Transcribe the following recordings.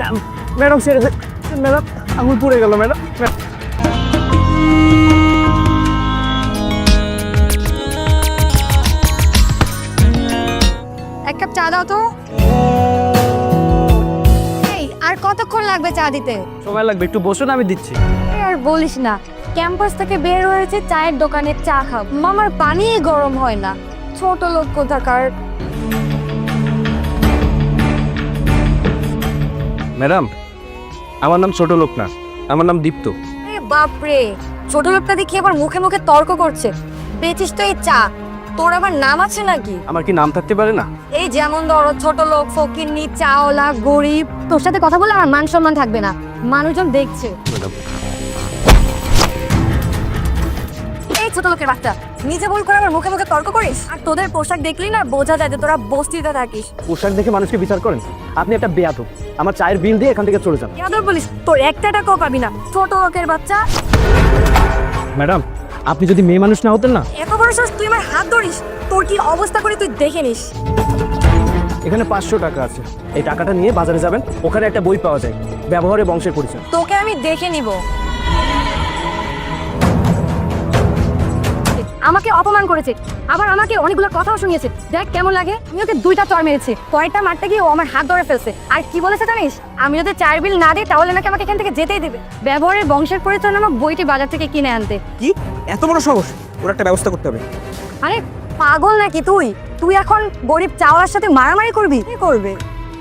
Madam madam ছেড়ে madam আঙুল পুড়ে গেল ম্যাডাম। এক কাপ চা দাও তো। এই আর কতক্ষণ লাগবে চা দিতে? সময় লাগবে একটু বসুন আমি দিচ্ছি। আর বলিস না ক্যাম্পাস থেকে বের হয়েছে চায়ের দোকানে চা খাব। মামার পানি গরম হয় না। ছোট লোক কোথাকার। ম্যাডাম আমার নাম ছোট লোক না আমার নাম দীপ্ত। এ বাপরে ছোট লোকটা দেখি আবার মুখে মুখে তর্ক করছে। বেচিস তো এই চা তোর আবার নাম আছে নাকি? আমার কি নাম থাকতে পারে না? এই যেমন ধরো ছোট লোক ফকিরনি চাওলা গরিব। তোর সাথে কথা বলে আমার মান সম্মান থাকবে না মানুষজন দেখছে। ম্যাডাম। এই ছোট লোকের বাচ্চা নিজে ভুল করে আমার মুখে মুখে তর্ক করিস? আর তোদের পোশাক দেখলি না বোঝা যায় যে তোরা বস্তিতে থাকিস। পোশাক দেখে মানুষকে বিচার করেন। আপনি একটা বেয়াদব। আমার চায়ের বিল দিয়ে এখান থেকে চলে যান। ইয়াদব বলিস? তোর একটা টাকাও পাবি না। ছোট লোকের বাচ্চা। ম্যাডাম আপনি যদি মেয়ে মানুষ না হতেন না? এত বড় সাহস তুই আমার হাত ধরিস? তোর কি অবস্থা করে তুই দেখে নিস? এখানে পাঁচশো টাকা আছে। এই টাকাটা নিয়ে বাজারে যাবেন। ওখানে একটা বই পাওয়া যায়। ব্যবহারে বংশের পরিচয়। তোকে আমি দেখে নিব। আমাকে অপমান করেছে। আবার আমাকে অনেকগুলো কথাও শুনিয়েছে। দেখ কেমন লাগে আমি ওকে দুইটা চর মেরেছি। কয়টা মারতে গিয়ে ও আমার হাত ধরে ফেলছে। আর কি বলেছে জানিস? আমি যদি চার বিল না দিই তাহলে নাকি আমাকে এখান থেকে যেতেই দেবে। ব্যবহারের বংশের পরিচয় নামক বইটি বাজার থেকে কিনে আনতে। কি? এত বড় সাহস? ওর একটা ব্যবস্থা করতে হবে। আরে পাগল নাকি তুই? তুই এখন গরিব চাওয়ার সাথে মারামারি করবি? কি করবে?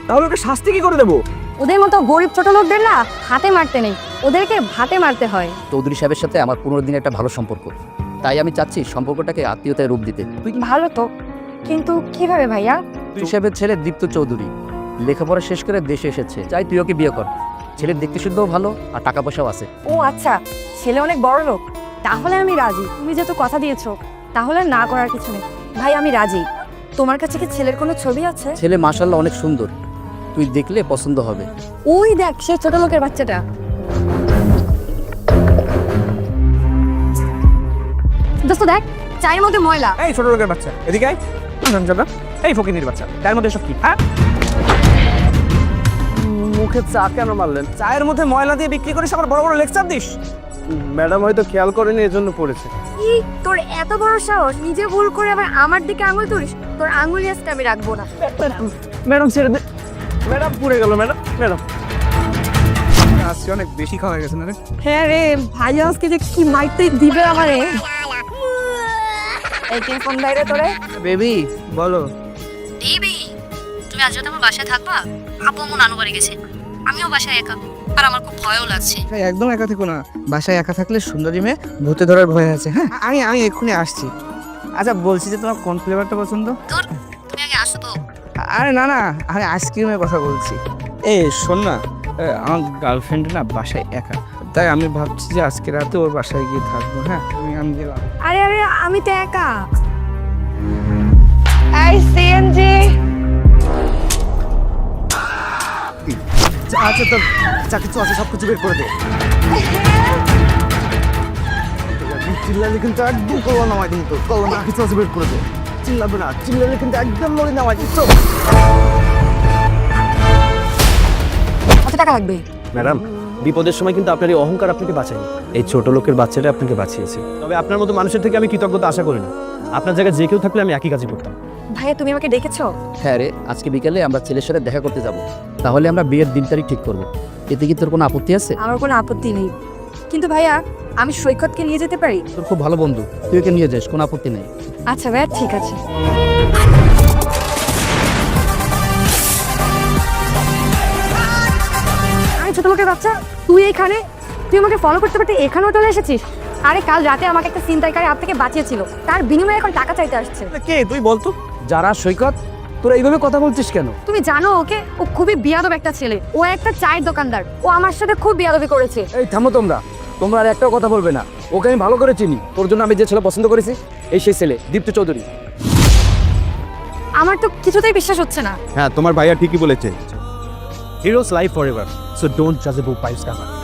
তাহলে ওকে শাস্তি কি করে দেবো? ওদের মতো গরিব ছোট লোকদের না হাতে মারতে নেই। ওদেরকে ভাতে মারতে হয়। চৌধুরী সাহেবের সাথে আমার পনেরো দিনের একটা ভালো সম্পর্ক। তাই আমি চাচ্ছি সম্পর্কটাকে আত্মীয়তায় রূপ দিতে। তুই ভালো তো কিন্তু কীভাবে ভাইয়া? সাহেবের ছেলে দীপ্ত চৌধুরী। লেখাপড়া শেষ করে দেশে এসেছে। চাই তুই ওকে বিয়ে কর। ছেলের দেখতে শুদ্ধও ভালো আর টাকা পয়সাও আছে। ও আচ্ছা ছেলে অনেক বড় লোক। তাহলে আমি রাজি। তুমি যেহেতু কথা দিয়েছ তাহলে না করার কিছু নেই। ভাই আমি রাজি। তোমার কাছে কি ছেলের কোনো ছবি আছে? ছেলে মাসাল্লাহ অনেক সুন্দর। তুই দেখলে পছন্দ হবে। ওই দেখ সে ছোট লোকের বাচ্চাটা। দোস্ত দেখ চায়ের মধ্যে ময়লা। এই ছোট লোকের বাচ্চা এদিকে আয়। আনন্দ এই ফকিনির বাচ্চা তার মধ্যে সব কি? হ্যাঁ? মুখে চা কেন মারলেন? চায়ের মধ্যে ময়লা দিয়ে বিক্রি করিস আবার বড় বড় লেকচার দিস? ম্যাডাম হয়তো খেয়াল করেনি এজন্য পড়েছে। কি? তোর এত বড় সাহস? নিজে ভুল করে আবার আমার দিকে আঙুল তুলিস? তোর আঙুল আজকে আমি রাখব না। ম্যাডাম ছেড়ে দে। ম্যাডাম পুড়ে গেল ম্যাডাম ম্যাডাম। আজকে অনেক বেশি খাওয়া হয়ে গেছে না রে? হ্যাঁ রে ভাই আজকে যে কি মাইতে দিবে আমারে? এই কে ফোন বাইরে তোরে? বেবি বলো। বেবি তুমি আজ আমার বাসায় থাকবা? আপু আমার নানু বাড়ি গেছে। আমিও বাসায় একা। আর আমার খুব ভয়ও লাগছে। একদম একা থেকো না। বাসায় একা থাকলে সুন্দরী মেয়ে ভূতে ধরার ভয় আছে হ্যাঁ? আমি আমি এক্ষুনি আসছি। আচ্ছা বলছি যে তোমার কোন ফ্লেভারটা পছন্দ? তুমি আগে আসো তো। আরে না না আমি আইসক্রিমের কথা বলছি। এ শোন না আমার গার্লফ্রেন্ড না বাসায় একা। তাই আমি ভাবছি যে আজকে রাতে ওর বাসায় গিয়ে থাকব হ্যাঁ? আমি আরে আরে আমি তো একা। এই সিএনজি আচ্ছা তোর যা কিছু আছে সব কিছু বের করে দে। চিল্লালে কিন্তু একদম কলো নামাই কিন্তু কলো না কিছু আছে বের করে দে। চিল্লাবে না চিল্লালে কিন্তু একদম লড়ে নামাই দিচ্ছ কত টাকা লাগবে? ম্যাডাম বিপদের সময় কিন্তু আপনার এই অহংকার আপনাকে বাঁচায়নি। এই ছোট লোকের বাচ্চাটা আপনাকে বাঁচিয়েছে। তবে আপনার মতো মানুষের থেকে আমি কৃতজ্ঞতা আশা করি না। আপনার জায়গায় যে কেউ থাকলে আমি একই কাজই করতাম। ভাইয়া তুমি আমাকে ডেকেছো? হ্যাঁ রে আজকে বিকেলে আমরা ছেলের সাথে দেখা করতে যাব। তাহলে আমরা বিয়ের দিন তারিখ ঠিক করব। এতে কি তোর কোনো আপত্তি আছে? আমার কোনো আপত্তি নেই। কিন্তু ভাইয়া আমি সৈকতকে নিয়ে যেতে পারি? তোর খুব ভালো বন্ধু। তুই ওকে নিয়ে যাস কোনো আপত্তি নেই। আচ্ছা ভাইয়া ঠিক আছে। ছোট লোকের বাচ্চা? তুই এইখানে তুই আমাকে ফলো করতে করতে এখানেও চলে এসেছিস? আরে কাল রাতে আমাকে একটা ছিনতাইকারী হাত থেকে বাঁচিয়েছিল। তার বিনিময়ে এখন টাকা চাইতে আসছে। কে? তুই বলতো যারা সৈকত তোরা এইভাবে কথা বলছিস কেন? তুমি জানো ওকে? ও খুবই বিয়াদব একটা ছেলে। ও একটা চায়ের দোকানদার। ও আমার সাথে খুব বিয়াদবি করেছে। এই থামো তোমরা। তোমরা আর একটাও কথা বলবে না। ওকে আমি ভালো করে চিনি। তোর জন্য আমি যে ছেলে পছন্দ করেছি এই সেই ছেলে দীপ্ত চৌধুরী। আমার তো কিছুতেই বিশ্বাস হচ্ছে না। হ্যাঁ তোমার ভাইয়া ঠিকই বলেছে। Heroes live forever, so don't judge a book by its cover.